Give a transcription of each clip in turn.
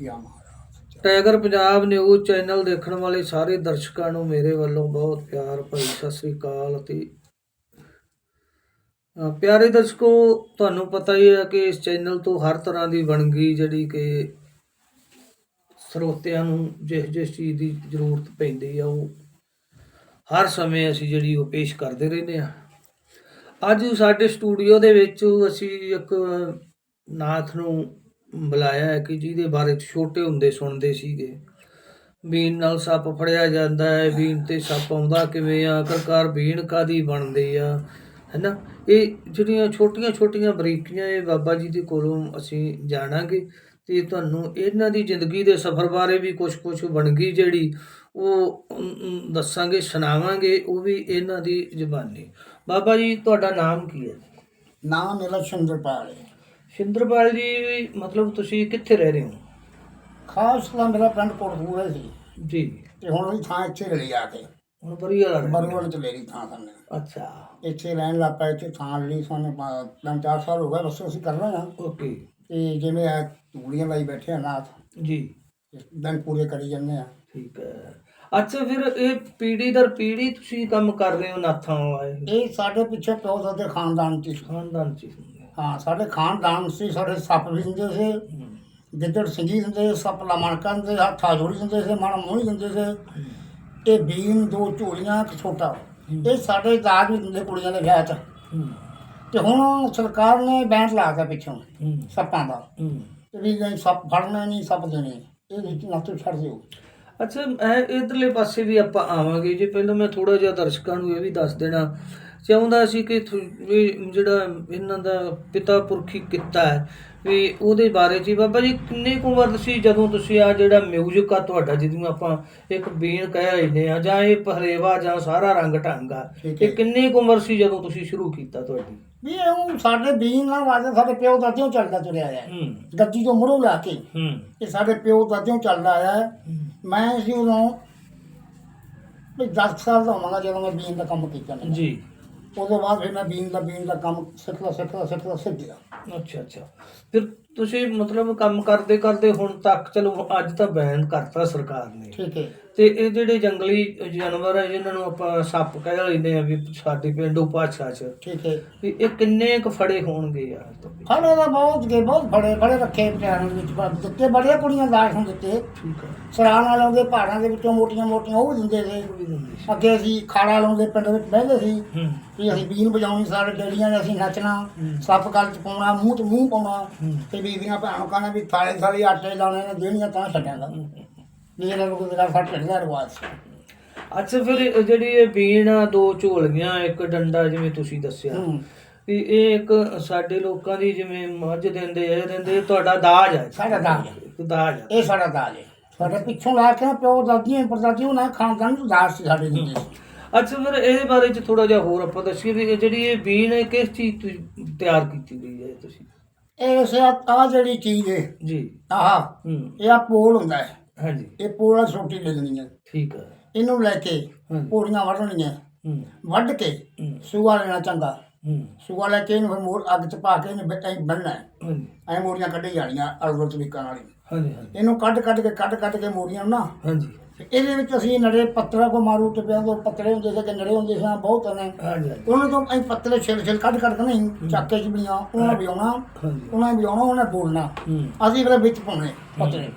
ਜਾਂ ਮਹਾਰਾਜ tiger Punjab news channel ਦੇਖਣ ਵਾਲੇ ਸਾਰੇ ਦਰਸ਼ਕਾਂ ਨੂੰ ਮੇਰੇ ਵੱਲੋਂ ਬਹੁਤ ਪਿਆਰ ਭਰੀ ਸਤਿ ਸ੍ਰੀ ਅਕਾਲ ਅਤੇ ਪਿਆਰੇ ਦਰਸ਼ਕੋ, ਤੁਹਾਨੂੰ ਪਤਾ ਹੀ ਹੈ ਕਿ ਇਸ ਚੈਨਲ ਤੋਂ ਹਰ ਤਰ੍ਹਾਂ ਦੀ ਵੰਨਗੀ ਜਿਹੜੀ ਕਿ ਸਰੋਤਿਆਂ ਨੂੰ ਜਿਸ ਜਿਸ ਚੀਜ਼ ਦੀ ਜ਼ਰੂਰਤ ਪੈਂਦੀ ਆ, ਉਹ ਹਰ ਸਮੇਂ ਅਸੀਂ ਜਿਹੜੀ ਉਹ ਪੇਸ਼ ਕਰਦੇ ਰਹਿੰਦੇ ਆ ਅੱਜ ਸਾਡੇ ਸਟੂਡੀਓ ਦੇ ਵਿੱਚ ਅਸੀਂ ਇੱਕ ਨਾਥ ਨੂੰ ਬੁਲਾਇਆ ਹੈ ਕਿ ਜਿਹਦੇ ਬਾਰੇ 'ਚ ਛੋਟੇ ਹੁੰਦੇ ਸੁਣਦੇ ਸੀਗੇ। ਬੀਨ ਨਾਲ ਸੱਪ ਫੜਿਆ ਜਾਂਦਾ ਹੈ, ਬੀਨ ਤੇ ਸੱਪ ਆਉਂਦਾ ਕਿਵੇਂ ਆ, ਆਖਰਕਾਰ ਬੀਨ ਕਾਦੀ ਬਣਦੀ ਆ, ਹੈਨਾ? ਇਹ ਜਿਹੜੀਆਂ ਛੋਟੀਆਂ ਛੋਟੀਆਂ ਬਰੀਕੀਆਂ ਇਹ ਬਾਬਾ ਜੀ ਦੇ ਕੋਲੋਂ ਅਸੀਂ ਜਾਣਾਂਗੇ ਤੇ ਤੁਹਾਨੂੰ ਇਹਨਾਂ ਦੀ ਜ਼ਿੰਦਗੀ ਦੇ ਸਫ਼ਰ ਬਾਰੇ ਵੀ ਕੁਝ ਕੁਝ ਬਣਗੀ ਜਿਹੜੀ ਉਹ ਦੱਸਾਂਗੇ, ਸੁਣਾਵਾਂਗੇ, ਉਹ ਵੀ ਇਹਨਾਂ ਦੀ ਜ਼ੁਬਾਨੀ। ਬਾਬਾ ਜੀ, ਤੁਹਾਡਾ ਨਾਮ ਕੀ ਹੈ? ਨਾਮ ਮੇਰਾ ਸ਼ੰਦਰਪਾਲ ਹੈ। ਸ਼ਿੰਦਰਪਾਲ ਜੀ ਮਤਲਬ ਤੁਸੀਂ ਕਿੱਥੇ ਰਹਿ ਰਹੇ ਹੋ? ਖਾਸ ਤਾਂ ਮੇਰਾ ਪਿੰਡ ਕੋਟਪੂਰਾ ਸੀ ਜੀ। ਤੇ ਹੁਣ ਉਹਦੀ ਥਾਂ ਇੱਥੇ ਲਈ ਆ ਕੇ। ਹੁਣ ਬਰੀ ਵਾਲਾ ਰਹਿੰਦੇ ਹੋ। ਬਰਵੜ ਚ ਲਈ ਥਾਂ ਸਾਨੂੰ ਅੱਛਾ। ਇੱਥੇ ਰਹਿਣ ਲੱਗ ਪਏ ਇੱਥੇ ਥਾਂ ਲਈ ਸਾਨੂੰ ਪਾ- ਤਿੰਨ ਚਾਰ ਸਾਲ ਹੋ ਗਏ ਬਸ ਅਸੀਂ ਕਰ ਰਹੇ ਹਾਂ। ਓਕੇ। ਤੇ ਜਿਵੇਂ ਆ ਤੂੜੀਆਂ ਲਾਈ ਬੈਠੇ ਆ ਨਾਥ ਜੀ। ਦਿਨ ਪੂਰੇ ਕਰੀ ਜਾਂਦੇ ਆ। ਠੀਕ ਹੈ। ਅੱਛਾ ਫਿਰ ਇਹ ਪੀੜੀ ਦਰ ਪੀੜੀ ਤੁਸੀਂ ਕੰਮ ਕਰ ਰਹੇ ਹੋ ਨਾਥਾਂ ਵਾਲੇ? ਇਹ ਸਾਡੇ ਪਿੱਛੇ ਪਿਓ ਦਾਦੇ ਖਾਨਦਾਨ ਚ ਸੀ। ਖਾਨਦਾਨ ਚ ਹੀ ਹੁੰਦੇ। ਹਾਂ ਸਾਡੇ ਖਾਨਦਾਨ ਸੀ ਸਾਡੇ ਸੱਪ ਵੀ ਦਿੰਦੇ ਸੀ। ਗਿੱਦੜ ਸਿੰਘੀ ਦਿੰਦੇ ਸੀ, ਸੱਪ ਲਮਣਕਾਂ ਦਿੰਦੇ ਸੀ, ਜੋੜੀ ਦਿੰਦੇ ਸੀ ਮਨ ਮੋਹਣੀ ਦਿੰਦੇ ਸੀ। ਇਹ ਬੀਨ ਦੋ ਝੋਲੀਆਂ ਇੱਕ ਛੋਟਾ। ਇਹ ਸਾਡੇ ਦਾਜ ਵੀ ਦਿੰਦੇ ਕੁੜੀਆਂ ਦੇ ਵਿਆਹ 'ਚ। ਤੇ ਹੁਣ ਸਰਕਾਰ ਨੇ ਬੈਂਡ ਲਾਤਾ ਪਿੱਛੋਂ ਸੱਪਾਂ ਦਾ। ਤੇ ਵੀ ਨਹੀਂ ਸੱਪ ਫੜਨਾ ਨਹੀਂ ਸੱਪ ਦੇਣੇ। ਇਹ ਵਿੱਚ ਨੱਥ ਛੱਡ ਦਿਓ। ਅੱਛਾ ਇਧਰਲੇ ਪਾਸੇ ਵੀ ਆਪਾਂ ਆਵਾਂਗੇ। ਜੇ ਪਹਿਲਾਂ ਮੈਂ ਥੋੜਾ ਜਿਹਾ ਦਰਸ਼ਕਾਂ ਨੂੰ ਇਹ ਵੀ ਦੱਸ ਦੇਣਾ ਚਾਹੁੰਦਾ ਸੀ ਕਿ ਵੀ ਜਿਹੜਾ ਇਹਨਾਂ ਦਾ ਪਿਤਾ ਪੁਰਖੀ ਕਿੱਤਾ ਹੈ ਵੀ ਉਹਦੇ ਬਾਰੇ ਜੀ ਬਾਬਾ ਜੀ ਕਿੰਨੇ ਕੁ ਉਮਰ ਸੀ ਜਦੋਂ ਤੁਸੀਂ ਆ ਜਿਹੜਾ ਮਿਊਜ਼ਿਕ ਆ ਤੁਹਾਡਾ ਜਿਹਨੂੰ ਆਪਾਂ ਇੱਕ ਬੀਨ ਕਹਿ ਰਹੇ ਆ ਜਾਂ ਇਹ ਪਹਿਰੇਵਾ ਜਾਂ ਸਾਰਾ ਰੰਗ ਢੰਗ ਆ। ਇਹ ਕਿੰਨੀ ਕੁ ਉਮਰ ਸੀ ਜਦੋਂ ਤੁਸੀਂ ਸ਼ੁਰੂ ਕੀਤਾ ਤੁਹਾਡੀ? ਵੀ ਇਹ ਸਾਡੇ ਬੀਨ ਨਾਲ ਵਾਜਾ ਸਾਡੇ ਪਿਓ ਦਾਦਿਓਂ ਚੱਲਦਾ ਤੁਰਿਆ ਆਇਆ। ਗੱਦੀ ਤੋਂ ਮੁੜੋ ਲਾ ਕੇ ਇਹ ਸਾਡੇ ਪਿਓ ਦਾਦਿਓਂ ਚੱਲਦਾ ਆਇਆ। ਮੈਂ ਸੀ ਉਦੋਂ ਵੀ 10 ਸਾਲ ਦਾ ਹੋਵਾਂਗਾ ਜਦੋਂ ਮੈਂ ਬੀਨ ਦਾ ਕੰਮ ਕੀਤਾ। ਜੀ। ਉਦੋਂ ਬਾਅਦ ਫਿਰ ਮੈਂ ਬੀਨ ਦਾ ਬੀਨ ਦਾ ਕੰਮ ਸਿੱਖਦਾ ਸਿੱਖਦਾ ਸਿੱਖਦਾ ਸਿੱਖ ਗਿਆ। ਅੱਛਾ ਅੱਛਾ। ਫਿਰ ਤੁਸੀਂ ਮਤਲਬ ਕੰਮ ਕਰਦੇ ਕਰਦੇ ਹੁਣ ਤੱਕ ਚਲੋ ਅੱਜ ਤਾਂ ਬੈਨ ਕਰਤਾ ਸਰਕਾਰ ਨੇ। ਠੀਕ ਹੈ। ਤੇ ਇਹ ਜਿਹੜੇ ਜੰਗਲੀ ਜਾਨਵਰ ਆ ਜਿਨ੍ਹਾਂ ਨੂੰ ਆਪਾਂ ਸੱਪ ਕਹਿ ਲੈਂਦੇ ਆ ਵੀ ਸਾਡੀ ਪਿੰਡੂ ਭਾਸ਼ਾ 'ਚ ਠੀਕ ਹੈ। ਵੀ ਇਹ ਕਿੰਨੇ ਕੁ ਫੜੇ ਹੋਣਗੇ ਯਾਰ? ਫੜੇ ਦਾ ਬਹੁਤ ਗਏ ਬਹੁਤ ਫੜੇ ਫੜੇ ਰੱਖੇ ਦੇ ਵਿੱਚ ਦਿੱਤੇ ਬੜੀਆਂ ਕੁੜੀਆਂ ਦਾਜ ਨੂੰ ਦਿੱਤੇ। ਠੀਕ ਹੈ। ਸਰਾਂ ਨਾਲ ਆਉਂਦੇ ਪਹਾੜਾਂ ਦੇ ਵਿੱਚੋਂ ਮੋਟੀਆਂ ਮੋਟੀਆਂ ਉਹ ਦਿੰਦੇ ਸੀ। ਅੱਗੇ ਅਸੀਂ ਖਾੜਾ ਲਾਉਂਦੇ ਪਿੰਡ ਵਿੱਚ ਬਹਿੰਦੇ ਸੀ। ਹੂੰ। ਵੀ ਅਸੀਂ ਬੀਨ ਵਜਾਉਣੀ ਸਾਰੇ ਡੇਲੀਆਂ ਨੇ ਅਸੀਂ ਨੱਚਣਾ ਹੂੰ। ਸੱਪ ਗਲ ਚ ਪਾਉਣਾ ਮੂੰਹ ਤੇ ਮੂੰਹ ਪਾਉਣਾ। ਹੂੰ। ਤੇ ਬੀਬੀਆਂ ਭੈਣਾਂ ਕਹਿੰਦੇ ਵੀ ਥਾਲੇ ਥਾਲੇ ਆਟੇ ਲਾਉਣੇ ਨੇ ਦੇਣੀਆਂ ਤਾਂ ਛੱਡਾਂਗਾ। ਇਹਨਾਂ ਨੂੰ ਕੋਈ ਗੱਲ ਫੜ ਢਿੱਡ ਦਾ ਰਿਵਾਜ। ਅੱਛਾ ਫਿਰ ਇਹ ਜਿਹੜੀ ਇਹ ਬੀਣ ਆ ਦੋ ਝੋਲੀਆਂ ਇੱਕ ਡੰਡਾ ਜਿਵੇਂ ਤੁਸੀਂ ਦੱਸਿਆ। ਹੂੰ। ਵੀ ਇਹ ਇੱਕ ਸਾਡੇ ਲੋਕਾਂ ਦੀ ਜਿਵੇਂ ਮੱਝ ਦਿੰਦੇ ਇਹ ਦਿੰਦੇ ਇਹ ਤੁਹਾਡਾ ਦਾਜ ਹੈ ਸਾਡਾ ਦਾਜ ਹੈ। ਇੱਕ ਦਾਜ ਹੈ ਇਹ ਸਾਡਾ ਦਾਜ ਹੈ ਸਾਡੇ ਪਿੱਛੋਂ ਲਾ ਕੇ ਨਾ ਪਿਓ ਦਾਦੀਆਂ ਪਰਦਾਦੀਆਂ ਉਹਨਾਂ ਦੇ ਖਾਨਦਾਨ ਨੂੰ ਦਾਜ ਸੀ ਸਾਡੇ ਦਿੰਦੇ ਸੀ। ਅੱਛਾ ਫਿਰ ਇਹਦੇ ਬਾਰੇ ਚ ਥੋੜਾ ਜਿਹਾ ਹੋਰ ਆਪਾਂ ਦੱਸੀਏ ਵੀ ਇਹ ਜਿਹੜੀ ਇਹ ਬੀਨ ਹੈ ਕਿਸ ਚੀਜ਼ ਤੋਂ ਤਿਆਰ ਕੀਤੀ ਗਈ ਹੈ ਤੁਸੀਂ? ਇਹ ਸੇ ਆ ਜਿਹੜੀ ਚੀਜ਼ ਹੈ ਜੀ। ਆਹ ਹੂੰ। ਇਹ ਆ ਪੋਲ ਹੁੰਦਾ ਹੈ। ਹਾਂਜੀ। ਇਹ ਪੋਲ ਛੋਟੀ ਲੱਗਣੀ ਹੈ ਠੀਕ ਹੈ ਇਹਨੂੰ ਲੈ ਕੇ ਪੌੜੀਆਂ ਹੂੰ। ਵੱਢ ਕੇ ਸੂਆ ਲੈਣਾ ਚੰਗਾ। ਸੂਆ ਲੈ ਕੇ ਇਹਨੂੰ ਫਿਰ ਮੋੜ ਅੱਗ 'ਚ ਪਾ ਕੇ ਇਹਨੇ ਐਂ ਬੰਨਣਾ ਐ ਮੋੜੀਆਂ ਕੱਢੀ ਜਾਣੀਆਂ ਅਲਗਲ ਤਰੀਕਾਂ ਨਾਲ। ਹਾਂਜੀ ਹਾਂਜੀ। ਇਹਨੂੰ ਕੱਢ ਕੱਢ ਕੇ ਕੱਢ ਕੱਢ ਕੇ ਮੋੜੀਆਂ ਨੂੰ ਨਾ ਹਾਂਜੀ। ਇਹਦੇ ਵਿੱਚ ਅਸੀਂ ਨੜੇ ਪੱਤਰਾ ਕੋ ਮਾਰੂ ਤੇ ਪਿਆ ਤੋਂ ਪੱਤਰੇ ਹੁੰਦੇ ਸੀ ਕਿ ਨੜੇ ਹੁੰਦੇ ਸੀ ਬਹੁਤ ਨੇ। ਹਾਂਜੀ ਉਹਨਾਂ ਤੋਂ ਅਸੀਂ ਪੱਤਰੇ ਛਿਲ ਛਿਲ ਕੱਢ ਕੱਢ ਕੇ ਨਹੀਂ ਚੱਕੇ 'ਚ ਬੀਆਂ ਉਹਨਾਂ ਵਜਾਉਣਾ ਹਾਂਜੀ। ਉਹਨਾਂ ਵਜਾਉਣਾ ਉਹਨਾਂ ਬੋਲਣਾ। ਅਸੀਂ ਫਿਰ ਵਿੱਚ ਪਾਉਣੇ ਪੱਤਰੇ।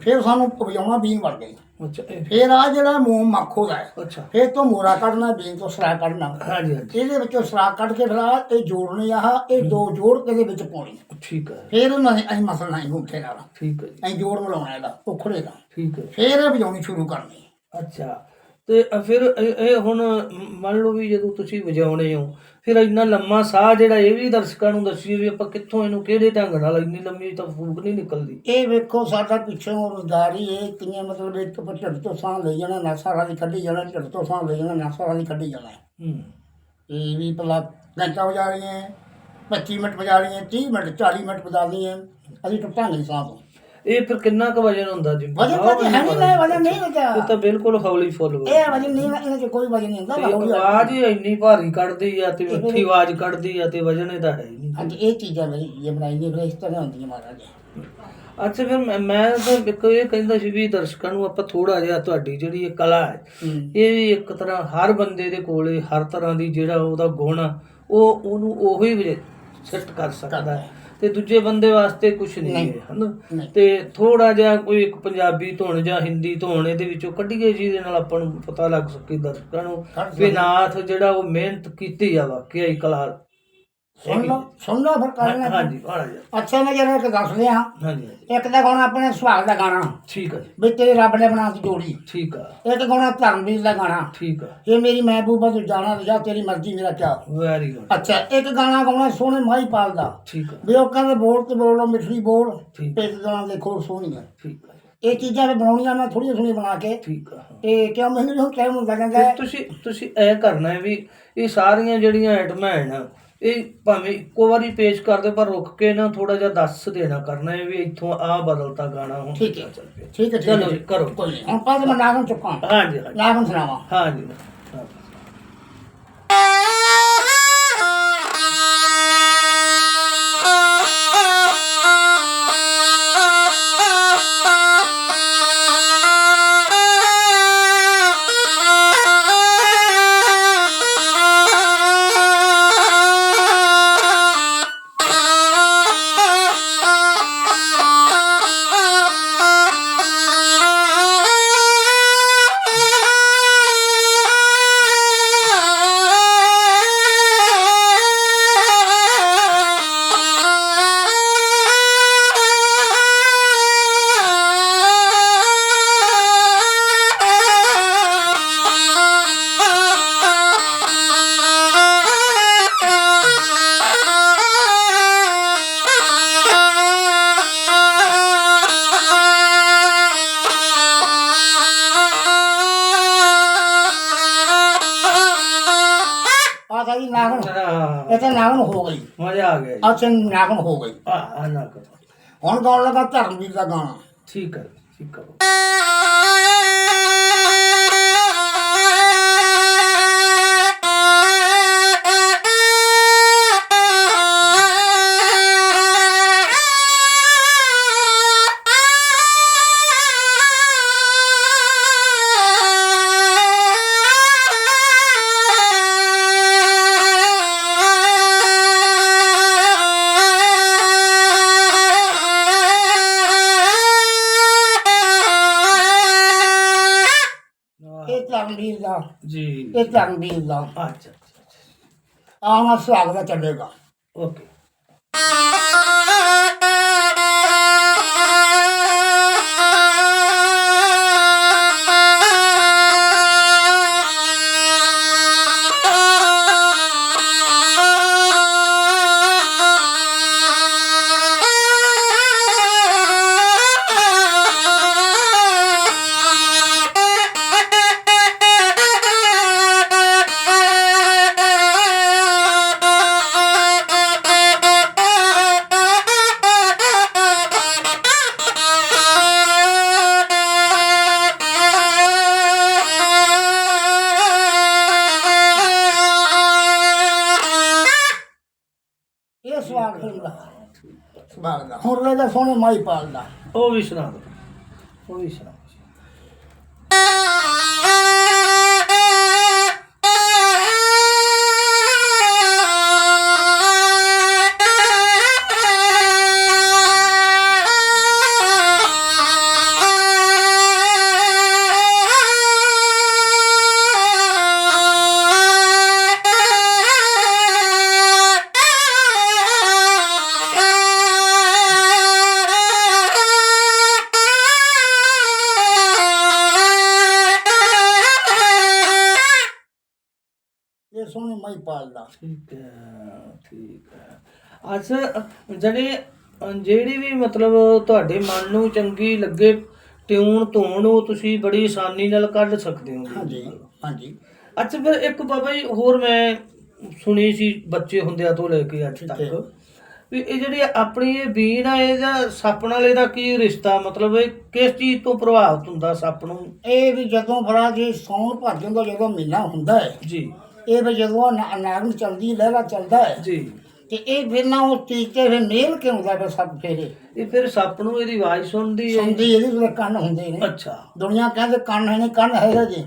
ਫਿਰ ਸਾਨੂੰ ਵਜਾਉਣਾ ਬੀਨ ਵੜ ਗਈ। ਅੱਛਾ ਇਹ- ਫਿਰ ਆ ਜਿਹੜਾ ਮੂੰਹ ਮੱਖੋ ਦਾ ਹੈ। ਅੱਛਾ। ਫਿਰ ਤੋਂ ਮੋਰਾ ਕੱਢਣਾ ਬੀਨ ਤੋਂ ਸਰਾ ਕੱਢਣਾ। ਹਾਂਜੀ ਹਾਂਜੀ। ਇਹਦੇ ਵਿੱਚੋਂ ਸਰਾਕ ਕੱਢ ਕੇ ਫਿਰ ਆਹ ਇਹ ਜੋੜਨੀ ਆਹ ਇਹ ਦੋ ਜੋੜ ਕੇ ਇਹਦੇ ਵਿੱਚ ਪਾਉਣੀ ਠੀਕ ਹੈ ਫਿਰ ਉਹਨਾਂ ਨੇ ਅਸੀਂ ਮਸਲਣਾ ਹੀ ਹੁੰਠੇ ਨਾਲ ਠੀਕ ਹੈ ਜੀ। ਅਸੀਂ ਜੋੜ ਮਿਲਾਉਣਾ ਇਹਦਾ ਉਖੜੇ ਦਾ ਠੀਕ ਹੈ ਫਿਰ ਇਹ ਵਜਾਉਣੀ ਸ਼ੁਰੂ ਕਰਨੀ। ਅੱਛਾ। ਤੇ ਫਿਰ ਇਹ ਹੁਣ ਮੰਨ ਲਓ ਵੀ ਜਦੋਂ ਤੁਸੀਂ ਵਜਾਉਣੇ ਹੋ ਫਿਰ ਇੰਨਾ ਲੰਮਾ ਸਾਹ ਜਿਹੜਾ ਇਹ ਵੀ ਦਰਸ਼ਕਾਂ ਨੂੰ ਦੱਸੀਏ ਵੀ ਆਪਾਂ ਕਿੱਥੋਂ ਇਹਨੂੰ ਕਿਹੜੇ ਢੰਗ ਨਾਲ ਇੰਨੀ ਲੰਮੀ ਤਾਂ ਫੂਕ ਨਹੀਂ ਨਿਕਲਦੀ। ਇਹ ਵੇਖੋ ਸਾਡਾ ਪਿੱਛੋਂ ਰੋਜ਼ਗਾਰੀ ਇਹ ਕਿੰਨੇ ਮਤਲਬ ਇੱਕ ਢਿੱਡ ਤੋਂ ਸਾਹ ਲਈ ਜਾਣਾ ਨਾਸਾ ਵਾਲੀ ਕੱਢੀ ਜਾਣਾ ਢਿੱਡ ਤੋਂ ਸਾਹ ਲਈ ਜਾਣਾ ਨਾਸਾ ਵਾਲੀ ਕੱਢੀ ਜਾਣਾ। ਹੂੰ। ਇਹ ਵੀ ਭਲਾ ਘੰਟਾ ਵਜਾ ਰਹੀਆਂ 25 ਮਿੰਟ ਵਜਾ ਰਹੀਆਂ 30 ਮਿੰਟ 40 ਮਿੰਟ ਵਜਾ ਰਹੀਆਂ ਅਸੀਂ ਟੁੱਟਾਂਗੇ ਸਾਹ ਤੋਂ। ਇਹ ਫਿਰ ਕਿੰਨਾ ਕੁ ਵਜਨ ਹੁੰਦਾ ਜੀ? ਵਜਨ ਤਾਂ ਹੈ ਨਹੀਂ ਨਾ ਵਜਨ ਨਹੀਂ ਇਹ ਹੁੰਦਾ ਤਾਂ ਬਿਲਕੁਲ ਹੌਲੀ ਫੁੱਲ ਵਾ। ਇਹ ਵਜਨ ਨਹੀਂ ਇਹਨਾਂ 'ਚ ਕੋਈ ਵਜਨ ਨਹੀਂ ਹੁੰਦਾ ਤੇ ਆਵਾਜ਼ ਹੀ ਇੰਨੀ ਭਾਰੀ ਕੱਢਦੀ ਆ ਤੇ ਮਿੱਠੀ ਆਵਾਜ਼ ਕੱਢਦੀ ਆ ਤੇ ਵਜਨ ਇਹਦਾ ਹੈ ਹੀ ਨਹੀਂ। ਹਾਂਜੀ ਇਹ ਚੀਜ਼ਾਂ ਬਈ ਇਹ ਬਣਾਈ ਨਹੀਂ ਇਸ ਤਰ੍ਹਾਂ ਹੁੰਦੀ ਹੈ ਮਹਾਰਾਜ। ਅੱਛਾ ਫਿਰ ਮੈਂ- ਮੈਂ ਤਾਂ ਇੱਕ ਇਹ ਕਹਿੰਦਾ ਸੀ ਵੀ ਦਰਸ਼ਕਾਂ ਨੂੰ ਆਪਾਂ ਥੋੜਾ ਜਿਹਾ ਤੁਹਾਡੀ ਜਿਹੜੀ ਇਹ ਕਲਾ ਹੈ ਹੂੰ। ਇਹ ਵੀ ਇੱਕ ਤਰ੍ਹਾਂ ਹਰ ਬੰਦੇ ਦੇ ਕੋਲੇ ਹਰ ਤਰ੍ਹਾਂ ਦੀ ਜਿਹੜਾ ਉਹਦਾ ਗੁਣ ਉਹ ਉਹਨੂੰ ਉਹੀ ਸਿੱਟ ਕਰ ਸਕਦਾ ਹੈ। ਤੇ ਦੂਜੇ ਬੰਦੇ ਵਾਸਤੇ ਕੁਝ ਨਹੀਂ। ਹੈ ਹਨਾ। ਤੇ ਥੋੜਾ ਜਿਹਾ ਕੋਈ ਇੱਕ ਪੰਜਾਬੀ ਧੁਨ ਜਾਂ ਹਿੰਦੀ ਧੁਨ ਇਹਦੇ ਵਿੱਚੋਂ ਕੱਢੀਏ ਜਿਹਦੇ ਨਾਲ ਆਪਾਂ ਨੂੰ ਪਤਾ ਲੱਗ ਸਕੇ ਦਰਸ਼ਕਾਂ ਨੂੰ ਵੀ। ਨਾਥ ਜਿਹੜਾ ਉਹ ਮਿਹਨਤ ਕੀਤੀ ਆ ਵਾਕਿਆ ਹੀ ਕਲਾ ਸੁਣ ਲਓ ਸੁਣ ਲਓ ਫਿਰ ਕਰ ਲੈਣਾ। ਹਾਂਜੀ ਮਾੜਾ ਜਿਹਾ ਅੱਛਾ ਮੈਂ ਜਿਹੜਾ ਇੱਕ ਦੱਸ ਰਿਹਾ। ਹਾਂਜੀ। ਇੱਕ ਤਾਂ ਗਾਣਾ ਆਪਣੇ ਸੁਹਾਗ ਦਾ ਗਾਣਾ। ਠੀਕ ਜੀ। ਵੀ ਤੇਰੇ ਰੱਬ ਨੇ ਬਣਾ ਤੀ ਜੋੜੀ। ਠੀਕ ਆ। ਇੱਕ ਗਾਣਾ ਧਰਮਵੀਰ ਦਾ ਗਾਣਾ। ਠੀਕ ਆ। ਇਹ ਮੇਰੀ ਮਹਿਬੂਬਾ ਤੂੰ ਜਾਣਾ ਜਾ ਤੇਰੀ ਮਰਜ਼ੀ ਮੇਰਾ ਕਿਆ ਵੈਰੀ ਗੁੱਡ ਅੱਛਾ ਇੱਕ ਗਾਣਾ ਗਾਉਣਾ ਸੋਹਣੇ ਮਾਈ ਪਾਲ ਦਾ। ਠੀਕ ਆ। ਵੀ ਉਹ ਕਹਿੰਦੇ ਬੋਲ ਤੇ ਬੋਲੋ ਮਿੱਠੜੀ ਬੋਲ। ਤੇ ਗਾਣਾ ਦੇਖੋ ਸੋਹਣੀ ਹੈ ਠੀਕ ਆ। ਇਹ ਚੀਜ਼ਾਂ ਮੈਂ ਬਣਾਉਣੀਆਂ ਮੈਂ ਥੋੜੀਆਂ ਥੋੜੀਆਂ ਬਣਾ ਕੇ। ਠੀਕ ਆ। ਹਾਂ। ਤੇ ਕਿਉਂ ਮੈਨੂੰ ਹੁਣ ਟਾਈਮ ਹੁੰਦਾ ਜਾਂਦਾ ਹੈ। ਤੁਸੀਂ ਤੁਸੀਂ ਇਹ ਕਰਨਾ ਹੈ ਵੀ ਇਹ ਸਾਰੀਆਂ ਜਿਹੜੀਆਂ ਆਈਟਮਾਂ ਹੈ ਨਾ ਇਹ ਭਾਵੇਂ ਇੱਕੋ ਵਾਰੀ ਪੇਸ਼ ਕਰਦੇ ਪਰ ਰੁਕ ਕੇ ਨਾ ਥੋੜਾ ਜਿਹਾ ਦੱਸ ਦੇਣਾ ਕਰਨਾ ਹੈ ਵੀ ਇੱਥੋਂ ਆ ਬਦਲਤਾ ਗਾਣਾ ਹੁਣ ਠੀਕ ਹੈ। ਠੀਕ ਹੈ ਚਲੋ ਕਰੋ। ਕੋਈ ਨਹੀਂ ਹੁਣ ਪਹਿਲਾਂ ਮੈਂ ਨਾਗਨ ਚੁੱਕਾਂ। ਹਾਂਜੀ ਹਾਂਜੀ। ਨਾਗਨ ਸੁਣਾਵਾਂ। ਹਾਂਜੀ। ਆ ਆਹ, ਇਹ ਤਾਂ ਨਾਗਨ ਹੋ ਗਈ। ਮਜ਼ਾ ਆ ਗਿਆ ਜੀ। ਅੱਛਾ ਨਾਗਨ ਹੋ ਗਈ। ਆ ਆ ਨਾ ਕਰੋ ਹੁਣ ਗਾਉਣ ਲੱਗਾ ਧਰਮਵੀਰ ਦਾ ਗਾਣਾ। ਠੀਕ ਹੈ ਠੀਕ ਹੈ। ਜੀ ਇਹ ਧਰਮਵੀਰ ਦਾ ਅੱਛਾ ਅੱਛਾ। ਅੱਛਾ। ਆਉਣਾ ਸੁਹਾਗ ਦਾ ਚੱਲੇਗਾ। ਓਕੇ। ਸੁਹਾਗ ਦਾ ਹੁਣ ਰਹੇਗਾ ਸੋਹਣੇ ਮਾਈ ਪਾਲ ਦਾ ਉਹ ਵੀ ਸੁਣਾ ਦਿਓ ਉਹ ਵੀ ਸੁਣਾ। ਸੋਹਣੇ ਮਾਈ ਪਾਲ ਦਾ ਠੀਕ ਹੈ ਠੀਕ ਹੈ। ਅੱਛਾ ਜਿਹੜੇ ਜਿਹੜੀ ਵੀ ਮਤਲਬ ਤੁਹਾਡੇ ਮਨ ਨੂੰ ਚੰਗੀ ਲੱਗੇ ਟਿਊਨ ਧੋਣ ਉਹ ਤੁਸੀਂ ਬੜੀ ਆਸਾਨੀ ਨਾਲ ਕੱਢ ਸਕਦੇ ਹੋ। ਹਾਂਜੀ ਹਾਂਜੀ। ਅੱਛਾ ਫਿਰ ਇੱਕ ਬਾਬਾ ਜੀ ਹੋਰ ਮੈਂ ਸੁਣੀ ਸੀ ਬੱਚੇ ਹੁੰਦਿਆਂ ਤੋਂ ਲੈ ਕੇ ਅੱਜ ਤੱਕ। ਵੀ ਇਹ ਜਿਹੜੀ ਆਪਣੀ ਇਹ ਬੀਨ ਆ ਇਹਦਾ ਸੱਪ ਨਾਲ ਇਹਦਾ ਕੀ ਰਿਸ਼ਤਾ? ਮਤਲਬ ਇਹ ਕਿਸ ਚੀਜ਼ ਤੋਂ ਪ੍ਰਭਾਵਿਤ ਹੁੰਦਾ ਸੱਪ ਨੂੰ? ਇਹ ਵੀ ਜਦੋਂ ਫਰਾ ਜੀ ਸੌਣ ਭਾਦੋਂ ਦਾ ਜਦੋਂ ਮਹੀਨਾ ਹੁੰਦਾ ਹੈ ਜੀ। ਇਹ ਵੀ ਜਦੋਂ ਨਾ- ਚੱਲਦੀ ਲਹਿਰਾ ਚੱਲਦਾ ਹੈ। ਜੀ। ਤੇ ਇਹ ਫਿਰ ਨਾ ਉਹ ਚੀਜ਼ ਤੇ ਫਿਰ ਮੇਲ ਕਿਉਂ ਹੁੰਦਾ ਸੱਪ ਫੇਰੇ? ਇਹ ਫਿਰ ਸੱਪ ਨੂੰ ਇਹਦੀ ਆਵਾਜ਼ ਸੁਣਦੀ ਹੈ ਸੁਣਦੀ ਇਹਦੇ ਜਿਹੜੇ ਕੰਨ ਹੁੰਦੇ ਨੇ। ਅੱਛਾ। ਦੁਨੀਆ ਕਹਿੰਦੇ ਕੰਨ ਹੈ ਨਹੀਂ ਕੰਨ ਹੈਗਾ ਜੀ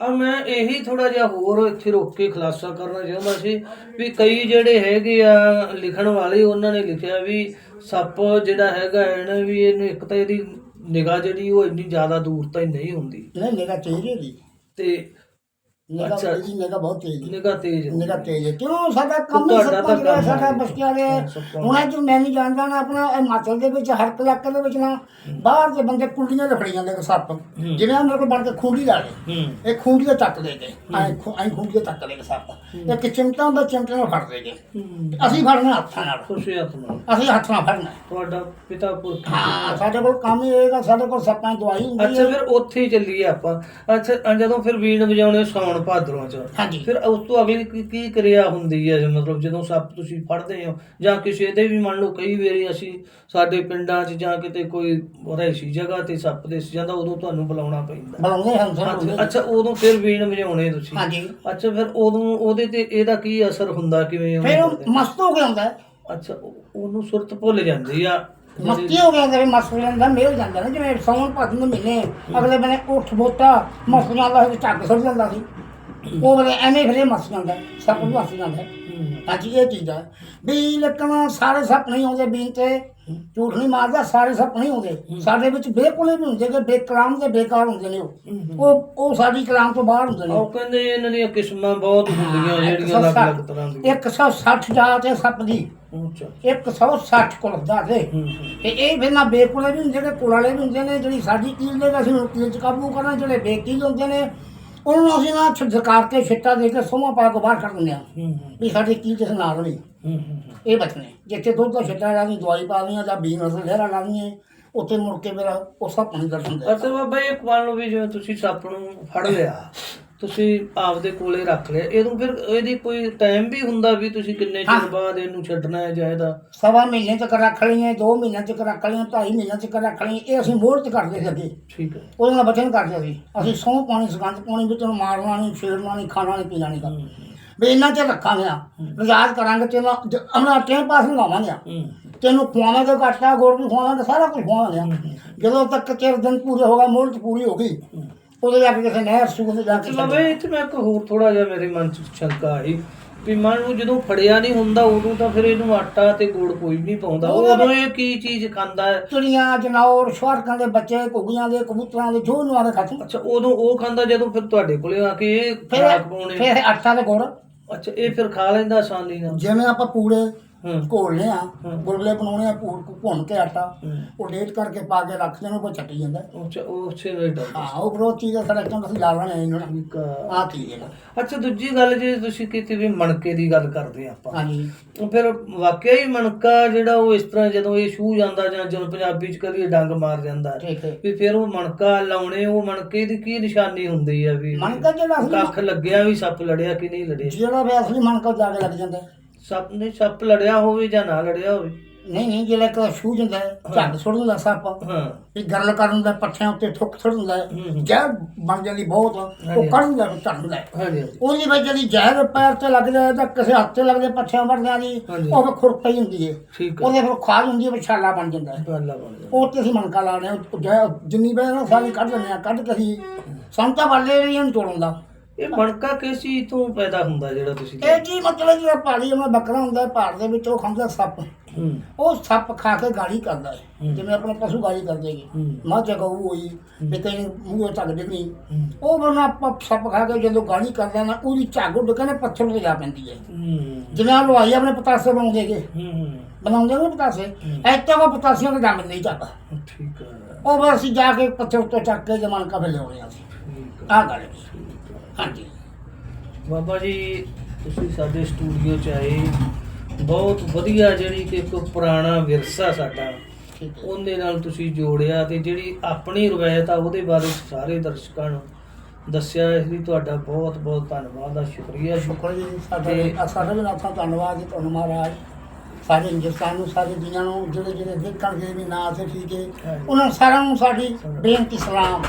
ਆ ਮੈਂ ਇਹੀ ਥੋੜਾ ਜਿਹਾ ਹੋਰ ਇੱਥੇ ਰੋਕ ਕੇ ਖੁਲਾਸਾ ਕਰਨਾ ਚਾਹੁੰਦਾ ਸੀ ਵੀ ਕਈ ਜਿਹੜੇ ਹੈਗੇ ਆ ਲਿਖਣ ਵਾਲੇ ਉਹਨਾਂ ਨੇ ਲਿਖਿਆ ਵੀ ਸੱਪ ਜਿਹੜਾ ਹੈਗਾ ਹੈ ਨਾ ਵੀ ਇਹਨੂੰ ਇੱਕ ਤਾਂ ਇਹਦੀ ਨਿਗਾਹ ਜਿਹੜੀ ਉਹ ਇੰਨੀ ਜ਼ਿਆਦਾ ਦੂਰ ਤਾਈਂ ਨਹੀਂ ਹੁੰਦੀ। ਨਹੀਂ ਨਿਗਾ ਤੇਜ਼ ਹੈ ਦੀ ਤੇ ਅੱਛਾ। ਇਹਦੀ ਨਿਗਾ ਬਹੁਤ ਤੇਜ਼ ਹੈ। ਨਿਗਾਹ ਤੇਜ਼ ਹੁੰਦੀ। ਨਿਗਾ ਤੇਜ਼ ਹੈ। ਕਿਉਂ? ਸਾਡਾ ਕੰਮ ਹੀ ਤੁਹਾਡਾ ਸੱਪਾਂ ਤਾਂ ਜਿਹੜਾ ਕੰਮ ਸਾਡਾ ਹੈ। ਬਸਤੀਆਂ ਦੇ ਹਾਂ, ਸੱਪਾਂ ਹੁਣ ਅੱਜ ਮੈਂ ਨਹੀਂ ਜਾਣਦਾ ਨਾ ਆਪਣਾ ਇਹ ਹਿਮਾਚਲ ਦੇ ਵਿੱਚ ਹਰ ਇਲਾਕੇ ਦੇ ਵਿੱਚ ਨਾ। ਬਾਹਰ ਦੇ ਬੰਦੇ ਕੁੰਡੀਆਂ ਲਫੜੀ ਜਾਂਦੇ ਨੇ ਸੱਪ। ਜਿਵੇਂ ਆਹ ਮੇਰੇ ਕੋਲ ਬਣ ਕੇ ਖੁੰਡੀ ਲਾ ਲਏ ਹੂੰ। ਇਹ ਖੁੰਡੀ ਦੇ ਚੱਕ ਦੇ ਗਏ ਐ ਐ ਖੁੰਡੀ ਦੇ ਚੱਕ ਦੇ ਗਏ ਸੱਪ। ਇੱਕ ਚਿਮਟਾ ਨਾਲ ਫੜ ਦੇ ਗਏ ਹੂੰ। ਅਸੀਂ ਫੜਨਾ ਹੱਥਾਂ ਨਾਲ। ਖੁਸ਼ੀ ਅਸੀਂ ਹੱਥ ਨਾਲ ਫੜਨਾ। ਤੁਹਾਡਾ ਪਿਤਾ ਪੁਰਖ ਹਾਂ ਸਾਡੇ ਕੋਲ ਕੰਮ ਹੀ ਹੋਏਗਾ ਸਾਡੇ ਕੋਲ ਸੱਪਾਂ ਦੀ ਦਵਾਈ ਹੁੰਦੀ ਅੱਛਾ ਹੈ। ਫਿਰ ਉੱਥੇ ਹੀ ਚੱਲੀਏ ਆਪਾਂ। ਅੱਛਾ ਅ ਜਦੋਂ ਫਿਰ ਵੀਣ ਵਜਾਉਣੇ ਸੌਣ ਭਾਦਰੋਂ ਚ ਹਾਂਜੀ। ਫਿਰ ਉਸ ਤੋਂ ਅਗਲੀ ਕੀ ਕੀ ਕਿਰਿਆ ਹੁੰਦੀ ਹੈ? ਮਤਲਬ ਜਦੋਂ ਸੱਪ ਤੁਸੀਂ ਫੜਦੇ ਹੋ ਜਾਂ ਕਿਸੇ ਦੇ ਵੀ ਮੰਨ ਲਓ ਕਈ ਵਾਰੀ ਅਸੀਂ ਸਾਡੇ ਪਿੰਡਾਂ 'ਚ ਜਾਂ ਕਿਤੇ ਕੋਈ ਰਹਿਸ਼ੀ ਜਗ੍ਹਾ ਤੇ ਸੱਪ ਦਿਸ ਜਾਂਦਾ ਉਦੋਂ ਤੁਹਾਨੂੰ ਬੁਲਾਉਣਾ ਪੈਂਦਾ। ਬੁਲਾਉਂਦੇ ਹਨ ਸਾਨੂੰ ਅੱਛਾ ਉਦੋਂ ਫਿਰ ਵੀਣ ਵਜਾਉਣੇ ਤੁਸੀਂ। ਹਾਂਜੀ। ਅੱਛਾ ਫਿਰ ਉਦੋਂ ਉਹਦੇ ਤੇ ਇਹਦਾ ਕੀ ਅਸਰ ਹੁੰਦਾ? ਕਿਵੇਂ ਉਹਨੂੰ ਫਿਰ ਉਹ ਕਰਦੇ? ਮਸਤ ਹੋ ਹੈ। ਅੱਛਾ ਉਹ- ਉਹਨੂੰ ਸੁਰਤ ਭੁੱਲ ਜਾਂਦੀ ਆ। ਮਸਤੀ ਹੋ ਗਿਆ ਜਿਵੇਂ ਮਸਤ ਹੋ ਜਾਂਦਾ ਮੇਲ ਜਾਂਦਾ ਨਾ ਜਿਵੇਂ ਸੌਣ ਭੱਜ ਦੇ ਮਹੀਨੇ ਅਗਲੇ ਬਨੇ ਉੱਠ ਬੋਤਾ ਮਸਤ ਜਾਂਦਾ ਸੀ ਝੱਗ ਸੁੱਟ ਜਾਂਦਾ ਸੀ। ਉਹ ਵੇਲੇ ਐਵੇਂ ਫਿਰੇ ਮਸਤ ਜਾਂਦਾ ਸੱਪ ਵੀ ਮਸਤ ਜਾਂਦਾ। ਹਾਂਜੀ ਇਹ ਚੀਜ਼ ਹੈ ਵੀ ਲੇਕਿਨ ਸਾਰੇ ਸੱਪ ਨਹੀਂ ਆਉਂਦੇ ਬੀਨ ਤੇ ਝੂਠ ਨਹੀਂ ਮਾਰਦਾ ਸਾਰੇ ਸੱਪ ਨਹੀਂ ਆਉਂਦੇ। ਸਾਡੇ ਵਿੱਚ ਬੇਕੁਲੇ ਵੀ ਹੁੰਦੇ ਕਿ ਬੇਕਲਾਮ ਤੇ ਬੇਕਾਰ ਹੁੰਦੇ ਨੇ ਉਹ। ਉਹ ਉਹ ਸਾਡੀ ਕਲਾਮ ਤੋਂ ਬਾਹਰ ਹੁੰਦੇ ਨੇ। ਉਹ ਕਹਿੰਦੇ ਇਹਨਾਂ ਦੀਆਂ ਕਿਸਮਾਂ ਬਹੁਤ ਹੁੰਦੀਆਂ ਜਿਹੜੀਆਂ ਅਲੱਗ-ਅਲੱਗ ਤਰ੍ਹਾਂ ਦੀਆਂ। 160 ਜਾਤ ਹੈ ਸੱਪ ਦੀ। ਅੱਛਾ। 160 ਕੁਲ ਦਾ ਤੇ। ਇਹ ਫਿਰ ਨਾ ਬੇਕੁਲੇ ਵੀ ਹੁੰਦੇ ਨੇ ਕੁਲ ਵਾਲੇ ਵੀ ਹੁੰਦੇ ਨੇ ਜਿਹੜੀ ਸਾਡੀ ਕੀਲ ਦੇ ਅਸੀਂ ਕੀਲ ਚ ਕਾਬੂ ਕਰਨਾ ਜਿਹੜੇ ਬੇਕੀਲ ਹੁੰਦੇ ਨੇ ਉਹਨੂੰ ਅਸੀਂ ਨਾ ਛਡਕਾਰ ਕੇ ਛਿੱਟਾ ਦੇ ਕੇ ਸੋਮਾ ਪਾ ਕੇ ਬਾਹਰ ਕੱਢ ਦਿੰਦੇ ਆ ਹੂੰ ਵੀ ਸਾਡੀ ਕੀਲ ਚ ਨਾਲ ਨਹੀਂ। ਹੂੰ ਹੂੰ ਇਹ ਬਚਨੇ। ਜਿੱਥੇ ਦੁੱਧ ਦਾ ਛਿੱਟਾ ਲਾ ਦੀ ਦਵਾਈ ਪਾ ਦੀਆਂ ਜਾਂ ਬੀਨ ਅਸਲ ਲਹਿਰਾ ਲਾ ਦੀਆਂ ਉੱਥੇ ਮੁੜ ਕੇ ਮੇਰਾ ਉਹ ਸਭ ਪਾਣੀ ਦਰਸ਼ਨ ਦੇ ਅੱਛਾ ਬਾਬਾ ਇਹ ਮੰਨ ਲਓ ਵੀ ਜਿਵੇਂ ਤੁਸੀਂ ਸੱਪ ਨੂੰ ਫੜ ਲਿਆ ਤੁਸੀਂ ਆਪਦੇ ਕੋਲੇ ਰੱਖ ਲਿਆ। ਇਹਨੂੰ ਫਿਰ ਇਹਦੀ ਕੋਈ ਟਾਈਮ ਵੀ ਹੁੰਦਾ ਵੀ ਤੁਸੀਂ ਕਿੰਨੇ ਚਿਰ ਹਾਂ। ਬਾਅਦ ਇਹਨੂੰ ਛੱਡਣਾ ਹੈ ਜਾਂ ਇਹਦਾ ਸਵਾ ਮਹੀਨੇ ਤੱਕ ਰੱਖ ਲਈਏ ਦੋ ਮਹੀਨੇ ਤੱਕ ਰੱਖ ਲਈਏ ਢਾਈ ਮਹੀਨੇ ਤੱਕ ਰੱਖ ਲਈਏ ਇਹ ਅਸੀਂ ਮੋਹਰ ਤੇ ਕਰਦੇ ਸੀ ਅੱਗੇ ਠੀਕ ਹੈ। ਉਹਦੇ ਨਾਲ ਬਚਨ ਕਰਦੇ ਸੀ। ਅਸੀਂ ਸੌਂ ਪਾਣੀ ਸੁਗੰਧ ਪਾਣੀ ਵਿੱਚ ਉਹਨੂੰ ਮਾਰਨਾ ਨਹੀਂ ਛੇੜਨਾ ਨਹੀਂ ਖਾਣਾ ਨਹੀਂ ਪੀਣਾ ਨਹੀਂ ਹੂੰ। ਵੀ ਇੰਨਾ ਚਿਰ ਰੱਖਾਂਗੇ ਆ। ਰਜਾਜ ਕਰਾਂਗੇ ਤੇ ਆਪਣਾ ਟਾਈਮ ਪਾਸ ਲਗਾਵਾਂਗੇ ਹੂੰ। ਤੈਨੂੰ ਖਵਾਵਾਂਗੇ ਘਾਟਾ ਗੋੜ ਵੀ ਖਵਾਵਾਂਗੇ ਸਾਰਾ ਕੁਝ ਖਵਾਵਾਂਗੇ ਜਦੋਂ ਤੱਕ ਚਿਰ ਦਿਨ ਪੂਰੇ ਹੋ ਗਏ ਮੋਹਲਤ ਪੂਰੀ ਹੋ ਗਈ। ਉਹਦੇ ਜਾ ਕੇ ਕਿਸੇ ਨਹਿਰ ਸੁਗੰਧ ਜਾ ਕੇ ਬਾਬਾ ਇੱਥੇ ਮੈਂ ਇੱਕ ਹੋਰ ਥੋੜਾ ਜਿਹਾ ਮੇਰੇ ਮਨ 'ਚ ਸ਼ੰਕਾ ਆਈ ਵੀ ਮੰਨ ਲਓ ਜਦੋਂ ਫੜਿਆ ਨਹੀਂ ਹੁੰਦਾ ਉਦੋਂ ਤਾਂ ਫਿਰ ਇਹਨੂੰ ਆਟਾ ਤੇ ਗੁੜ ਕੋਈ ਨਹੀਂ ਪਾਉਂਦਾ। ਉਦੋਂ ਇਹ ਕੀ ਚੀਜ਼ ਖਾਂਦਾ ਹੈ? ਚਿੜੀਆਂ ਜਨੌਰ ਸ਼ਵਾਰਕਾਂ ਦੇ ਬੱਚੇ ਘੁੱਗੀਆਂ ਦੇ ਕਬੂਤਰਾਂ ਦੇ ਜੋ ਨਵਾਂ ਦੇ ਖਾਤੇ ਅੱਛਾ ਉਦੋਂ ਉਹ ਖਾਂਦਾ ਜਦੋਂ ਫਿਰ ਤੁਹਾਡੇ ਕੋਲੇ ਆ ਕੇ ਇਹ ਖਰਾਕ ਪਾਉਣੇ? ਫਿਰ ਆਟਾ ਤੇ ਗੁੜ। ਅੱਛਾ ਇਹ ਫਿਰ ਖਾ ਲੈਂਦਾ ਆਸਾਨੀ ਨਾਲ? ਜਿਵੇਂ ਆਪਾਂ ਪੂੜੇ ਘੋਲਨੇ ਆ। ਗੁਰਲੇ ਬਣਾਉਣੇ ਆ ਭੁੰਨ ਕੇ ਆਟਾ। ਉਹ ਡੇਟ ਕਰਕੇ ਪਾ ਕੇ ਰੱਖ ਦੇਣਾ ਉਹ ਚੱਟੀ ਜਾਂਦਾ ਅੱਛਾ ਉਹ ਛੇ ਰੇਟ ਹਾਂ ਉਹ ਬਰੋ ਚੀਜ਼ ਸਾਡਾ ਚੰਦ ਅਸੀਂ ਲਾ ਲੈਣੇ ਇਹਨਾਂ ਨੂੰ ਆ ਚੀਜ਼ ਹੈ। ਅੱਛਾ ਦੂਜੀ ਗੱਲ ਜੇ ਤੁਸੀਂ ਕੀਤੀ ਵੀ ਮਣਕੇ ਦੀ ਗੱਲ ਕਰਦੇ ਆ ਆਪਾਂ ਹਾਂਜੀ ਉਹ ਫਿਰ ਵਾਕਿਆ ਹੀ ਮਣਕਾ ਜਿਹੜਾ ਉਹ ਇਸ ਤਰ੍ਹਾਂ ਜਦੋਂ ਇਹ ਛੂ ਜਾਂਦਾ ਜਾਂ ਜਦੋਂ ਪੰਜਾਬੀ ਚ ਕਰੀਏ ਡੰਗ ਮਾਰ ਜਾਂਦਾ ਵੀ ਫਿਰ ਉਹ ਮਣਕਾ ਲਾਉਣੇ ਉਹ ਮਣਕੇ ਦੀ ਕੀ ਨਿਸ਼ਾਨੀ ਹੁੰਦੀ ਆ ਵੀ ਮਣਕਾ ਜਿਹੜਾ ਕੱਖ ਲੱਗਿਆ ਵੀ ਸੱਪ ਲੜਿਆ ਕਿ ਨਹੀਂ ਲੜਿਆ ਜਿਹੜਾ ਵੀ ਅਸਲੀ ਮਣਕਾ ਜਾ ਕੇ ਲੱਗ ਜਾਂਦਾ। ਸੱਪ ਨੇ ਸੱਪ ਲੜਿਆ ਹੋਵੇ ਜਾਂ ਨਾ ਲੜਿਆ ਹੋਵੇ। ਨਹੀਂ ਨਹੀਂ ਜਿਹੜਾ ਇੱਕ ਛੂ ਜਾਂਦਾ ਹੈ, ਝੱਗ ਸੁੱਟ ਦਿੰਦਾ ਸੱਪ। ਹਾਂ। ਵੀ ਗਰਲ ਕਰਨ ਦਾ ਪੱਠਿਆਂ ਉੱਤੇ ਠੁੱਕ ਸੁੱਟ ਦਿੰਦਾ ਹੈ। ਹੂੰ, ਹੂੰ। ਜ਼ਹਿਰ ਬਣ ਜਾਂਦੀ ਬਹੁਤ। ਉਹ ਹਾਂਜੀ। ਕੱਢ ਫਿਰ ਝੱਗ ਦਿੰਦਾ ਹੈ। ਹਾਂਜੀ ਹਾਂਜੀ। ਉਹਦੀ ਵਿੱਚ ਜਿਹੜੀ ਜ਼ਹਿਰ ਪੈਰ ਤੇ ਲੱਗ ਜਾਏ ਤਾਂ ਕਿਸੇ ਹੱਥ ਤੇ ਲੱਗਦੇ ਪੱਠਿਆਂ ਵਰਦਿਆਂ ਦੀ ਹਾਂਜੀ। ਉਹ ਫਿਰ ਖੁਰਪਈ ਹੁੰਦੀ ਹੈ। ਠੀਕ ਹੈ। ਉਹਦੇ ਫਿਰ ਖਾਜ ਹੁੰਦੀ ਹੈ ਵਿਛਾਲਾ ਬਣ ਜਾਂਦਾ ਹੈ। ਗੱਲਾਂ ਬਣ ਗਿਆ ਉਹ ਤੇ ਅਸੀਂ ਮਣਕਾ ਲਾਣੇ ਜਿੰਨੀ ਬੈ ਨਾ ਸਾਰੀ ਕੱਢ ਲੈਂਦੇ ਆ ਕੱਢ ਕੇ ਅਸੀਂ ਸੰਤਾ ਵਾਲੇ ਵੀ ਇਹਨੂੰ ਤੋੜਨ ਦਾ ਇਹ ਮਣਕਾ ਕਿਸ ਚੀਜ਼ ਤੋਂ ਪੈਦਾ ਹੁੰਦਾ ਜਿਹੜਾ ਤੁਸੀਂ ਇਹ ਕੀ ਮਤਲਬ ਜਿਹੜਾ ਪਹਾੜੀ ਆਪਣਾ ਬੱਕਰਾ ਹੁੰਦਾ ਹੈ ਪਹਾੜ ਦੇ ਵਿੱਚ ਉਹ ਖਾਂਦਾ ਸੱਪ। ਹੂੰ। ਉਹ ਸੱਪ ਖਾ ਕੇ ਗਾਲੀ ਕਰਦਾ ਹੈ। ਜਿਵੇਂ ਆਪਣੇ ਪਸ਼ੂ ਗਾਲੀ ਕਰਦੇ ਹੈਗੇ ਹੂੰ। ਮੱਝ ਗਊ ਹੋਈ ਤੇ ਕਈ ਮੂੰਹੋਂ ਝੱਗ ਡਿੱਗਣੀ ਹੂੰ। ਉਹ ਬਣਾ ਆਪਾਂ ਸੱਪ ਖਾ ਕੇ ਜਦੋਂ ਗਾਲੀ ਕਰਦਾ ਨਾ ਉਹਦੀ ਝੱਗ ਉੱਡ ਕੇ ਨਾ ਪੱਥਰ ਤੇ ਜਾ ਪੈਂਦੀ ਹੈ। ਹੂੰ। ਜਿਵੇਂ ਹਲਵਾਈ ਆਪਣੇ ਪਤਾਸੇ ਬਣਾਉਂਦੇ ਹੂੰ। ਬਣਾਉਂਦੇ ਨੇ ਪਤਾਸੇ? ਇੱਥੇ ਉਹ ਪਤਾਸਿਆਂ ਦਾ ਜੰਮ ਨਹੀਂ ਠੀਕ ਹੈ। ਉਹ ਫਿਰ ਅਸੀਂ ਜਾ ਕੇ ਪੱਥਰ ਉੱਤੇ ਚੱਕ ਕੇ ਜਮਾਨ ਕਾ ਲਿਆਉਣੇ ਆ ਠੀਕ ਗੱਲ ਹੈ। ਹਾਂਜੀ। ਬਾਬਾ ਜੀ ਤੁਸੀਂ ਸਾਡੇ ਸਟੂਡੀਓ ਚ ਆਏ। ਬਹੁਤ ਵਧੀਆ ਜਿਹੜੀ ਕਿ ਇੱਕ ਪੁਰਾਣਾ ਵਿਰਸਾ ਸਾਡਾ ਉਹਦੇ ਨਾਲ ਤੁਸੀਂ ਜੋੜਿਆ ਤੇ ਜਿਹੜੀ ਆਪਣੀ ਰਵਾਇਤ ਆ ਉਹਦੇ ਬਾਰੇ ਸਾਰੇ ਦਰਸ਼ਕਾਂ ਨੂੰ ਦੱਸਿਆ। ਇਸ ਲਈ ਤੁਹਾਡਾ ਬਹੁਤ ਬਹੁਤ ਧੰਨਵਾਦ ਆ ਸ਼ੁਕਰੀਆ ਜੀ। ਸ਼ੁਕਰ ਜੀ ਸਾਡੇ ਤੇ- ਸਾਡੇ ਵੀ ਨਾਥਾਂ ਧੰਨਵਾਦ ਜੀ ਤੁਹਾਨੂੰ ਮਹਾਰਾਜ। ਸਾਰੇ ਹਿੰਦੁਸਤਾਨ ਨੂੰ ਸਾਰੇ ਦੁਨੀਆ ਨੂੰ ਜਿਹੜੇ ਜਿਹੜੇ ਦੇਖਣਗੇ ਵੀ ਨਾ ਤੇ ਠੀਕ। ਉਹਨਾਂ ਸਾਰਿਆਂ ਨੂੰ ਸਾਡੀ ਬੇਨਤੀ ਸਲਾਮ।